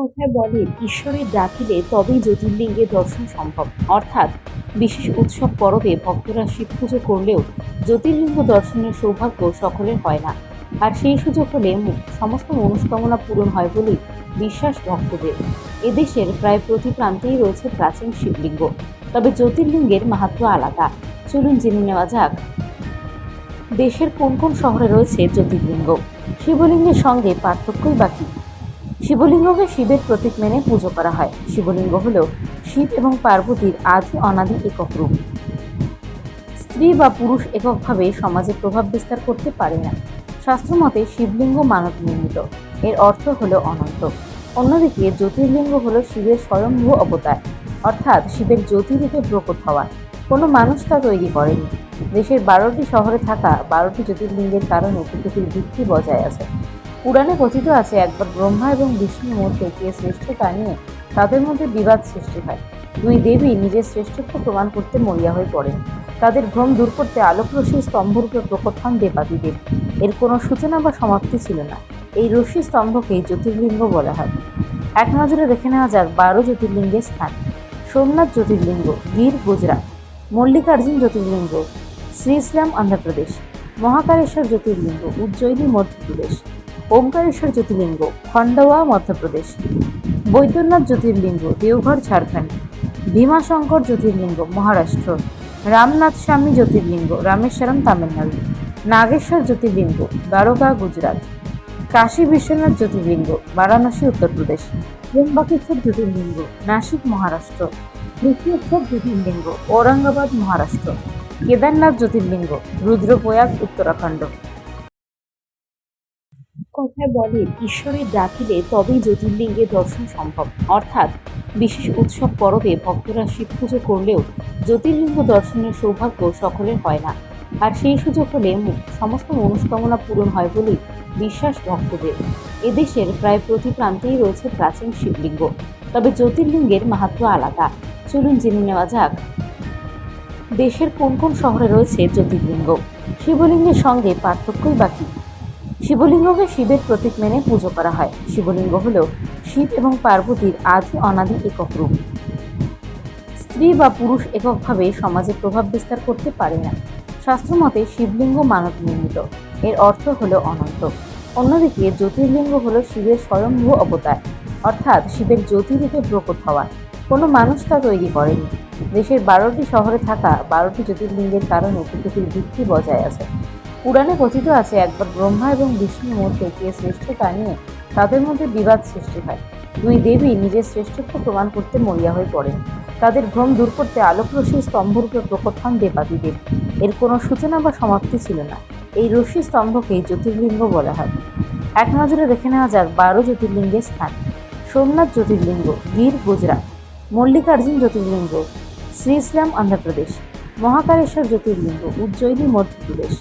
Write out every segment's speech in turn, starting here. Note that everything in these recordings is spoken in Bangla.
কথায় বলে ঈশ্বরের ডাকিলে তবেই জ্যোতির্লিঙ্গে দর্শন সম্ভব। অর্থাৎ, বিশেষ উৎসব পরবে ভক্তরা শিব পুজো করলেও জ্যোতির্লিঙ্গ দর্শনের সৌভাগ্য সকলের হয় না। আর সেই সুযোগ হলে সমস্ত মনস্কামনা পূরণ হয় বলেই বিশ্বাস ভক্তদের। এদেশের প্রায় প্রতি প্রান্তেই রয়েছে প্রাচীন শিবলিঙ্গ। তবে জ্যোতির্লিঙ্গের মাহাত্ম্য আলাদা। চলুন জেনে নেওয়া যাক, দেশের কোন কোন শহরে রয়েছে জ্যোতির্লিঙ্গ। শিবলিঙ্গের সঙ্গে পার্থক্যই বাকি শিবলিঙ্গকে শিবের প্রতীক মেনে পুজো করা হয়। শিবলিঙ্গ হল শিব এবং পার্বতীর আদি অনাদি একক রূপ। স্ত্রী বা পুরুষ এককভাবে সমাজে প্রভাব বিস্তার করতে পারে না। শাস্ত্রমতে শিবলিঙ্গ মানব নির্মিত। এর অর্থ হল অনন্ত। অন্যদিকে জ্যোতির্লিঙ্গ হল শিবের স্বয়ংভূ অবতার, অর্থাৎ শিবের জ্যোতিরূপে প্রকট হওয়া। কোনো মানুষ তা তৈরি করেনি। দেশের বারোটি শহরে থাকা বারোটি জ্যোতির্লিঙ্গের কারণে পৃথিবীর ভিত্তি বজায় আছে। পুরাণে কথিত আছে, একবার ব্রহ্মা এবং বিষ্ণুর মধ্যে কে শ্রেষ্ঠ তা নিয়ে তাদের মধ্যে বিবাদ সৃষ্টি হয়। দুই দেবী নিজের শ্রেষ্ঠত্ব প্রমাণ করতে মরিয়া হয়ে পড়েন। তাদের ভ্রম দূর করতে আলোকরশ্মি, স্তম্ভরূপে প্রকট হন দেবাদিদেব এর কোনো সূচনা বা সমাপ্তি ছিল না। এই রশ্মি স্তম্ভকেই জ্যোতির্লিঙ্গ বলা হয়। এক নজরে দেখে নেওয়া যাক বারো জ্যোতির্লিঙ্গের স্থান। সোমনাথ জ্যোতির্লিঙ্গ গির গুজরাট। মল্লিকার্জুন জ্যোতির্লিঙ্গ শ্রী ইসলাম অন্ধ্রপ্রদেশ। মহাকালেশ্বর জ্যোতির্লিঙ্গ, উজ্জয়িনী মধ্যপ্রদেশ। ওমকারেশ্বর জ্যোতির্লিঙ্গ খন্ডওয়া মধ্যপ্রদেশ। বৈদ্যনাথ জ্যোতির্লিঙ্গ, দেওঘর, ঝাড়খণ্ড। ভীমাশঙ্কর জ্যোতির্লিঙ্গ, মহারাষ্ট্র। রামনাথ স্বামী জ্যোতির্লিঙ্গ, রামেশ্বরম, তামিলনাড়ু। নাগেশ্বর জ্যোতির্লিঙ্গ দ্বারকা গুজরাট। কাশী বিশ্বনাথ জ্যোতির্লিঙ্গ, বারাণসী, উত্তরপ্রদেশ। ত্র্যম্বকেশ্বর জ্যোতির্লিঙ্গ, নাসিক, মহারাষ্ট্র। তৃতীয়েশ্বর জ্যোতির্লিঙ্গ, ঔরঙ্গাবাদ, মহারাষ্ট্র। কেদারনাথ জ্যোতির্লিঙ্গ, রুদ্রপ্রয়াগ, উত্তরাখণ্ড। কথায় বলে, ঈশ্বরের ডাকিলে তবেই জ্যোতির্লিঙ্গে দর্শন সম্ভব। অর্থাৎ, বিশেষ উৎসব পরবে ভক্তরা শিব পুজো করলেও জ্যোতির্লিঙ্গ দর্শনের সৌভাগ্য সকলের হয় না। আর সেই সুযোগ হলে সমস্ত মনস্কামনা পূরণ হয় বলেই বিশ্বাস ভক্তদের। এদেশের প্রায় প্রতি প্রান্তেই রয়েছে প্রাচীন শিবলিঙ্গ। তবে জ্যোতির্লিঙ্গের মাহাত্ম্য আলাদা। চলুন জেনে নেওয়া যাক, দেশের কোন কোন শহরে রয়েছে জ্যোতির্লিঙ্গ? শিবলিঙ্গের সঙ্গে পার্থক্যই বাকি শিবলিঙ্গকে শিবের প্রতীক মেনে পুজো করা হয়। শিবলিঙ্গ হল শিব এবং পার্বতীর আদি অনাদি একক রূপ। স্ত্রী বা পুরুষ এককভাবে সমাজে প্রভাব বিস্তার করতে পারে না। শাস্ত্রমতে শিবলিঙ্গ মানব নির্মিত। এর অর্থ হল অনন্ত। অন্যদিকে জ্যোতির্লিঙ্গ হল শিবের স্বয়ংভূ অবতার, অর্থাৎ শিবের জ্যোতিরূপে প্রকট হওয়া। কোনো মানুষ তা তৈরি করেনি। দেশের বারোটি শহরে থাকা বারোটি জ্যোতির্লিঙ্গের কারণে পৃথিবীর ভিত্তি বজায় আছে। পুরাণে কথিত আছে, একবার ব্রহ্মা এবং বিষ্ণুর মধ্যে কে শ্রেষ্ঠ তা নিয়ে তাদের মধ্যে বিবাদ সৃষ্টি হয়। দুই দেবী নিজের শ্রেষ্ঠত্ব প্রমাণ করতে মরিয়া হয়ে পড়েন। তাদের ভ্রম দূর করতে আলোকরশ্মি, স্তম্ভরূপে প্রকট হন দেবাদিদেব এর কোনো সূচনা বা সমাপ্তি ছিল না। এই রশ্মি স্তম্ভকেই জ্যোতির্লিঙ্গ বলা হয়। এক নজরে দেখে নেওয়া যাক বারো জ্যোতির্লিঙ্গের স্থান। সোমনাথ জ্যোতির্লিঙ্গ গির গুজরাট। মল্লিকার্জুন জ্যোতির্লিঙ্গ শ্রী ইসলাম অন্ধ্রপ্রদেশ। মহাকালেশ্বর জ্যোতির্লিঙ্গ, উজ্জয়িনী মধ্যপ্রদেশ।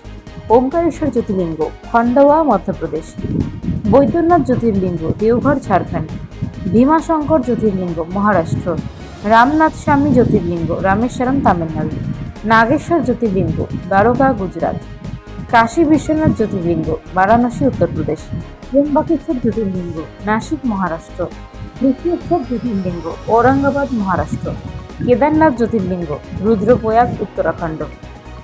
ওমকারেশ্বর জ্যোতির্লিঙ্গ খন্ডওয়া মধ্যপ্রদেশ। বৈদ্যনাথ জ্যোতির্লিঙ্গ, দেওঘর, ঝাড়খণ্ড। ভীমাশঙ্কর জ্যোতির্লিঙ্গ, মহারাষ্ট্র। রামনাথ স্বামী জ্যোতির্লিঙ্গ, রামেশ্বরম, তামিলনাড়ু। নাগেশ্বর জ্যোতির্লিঙ্গ দ্বারকা গুজরাট। কাশী বিশ্বনাথ জ্যোতির্লিঙ্গ, বারাণসী, উত্তরপ্রদেশ। ত্র্যম্বকেশ্বর জ্যোতির্লিঙ্গ, নাসিক, মহারাষ্ট্র। তৃতীয়েশ্বর জ্যোতির্লিঙ্গ, ঔরঙ্গাবাদ, মহারাষ্ট্র। কেদারনাথ জ্যোতির্লিঙ্গ, রুদ্রপ্রয়াগ, উত্তরাখণ্ড।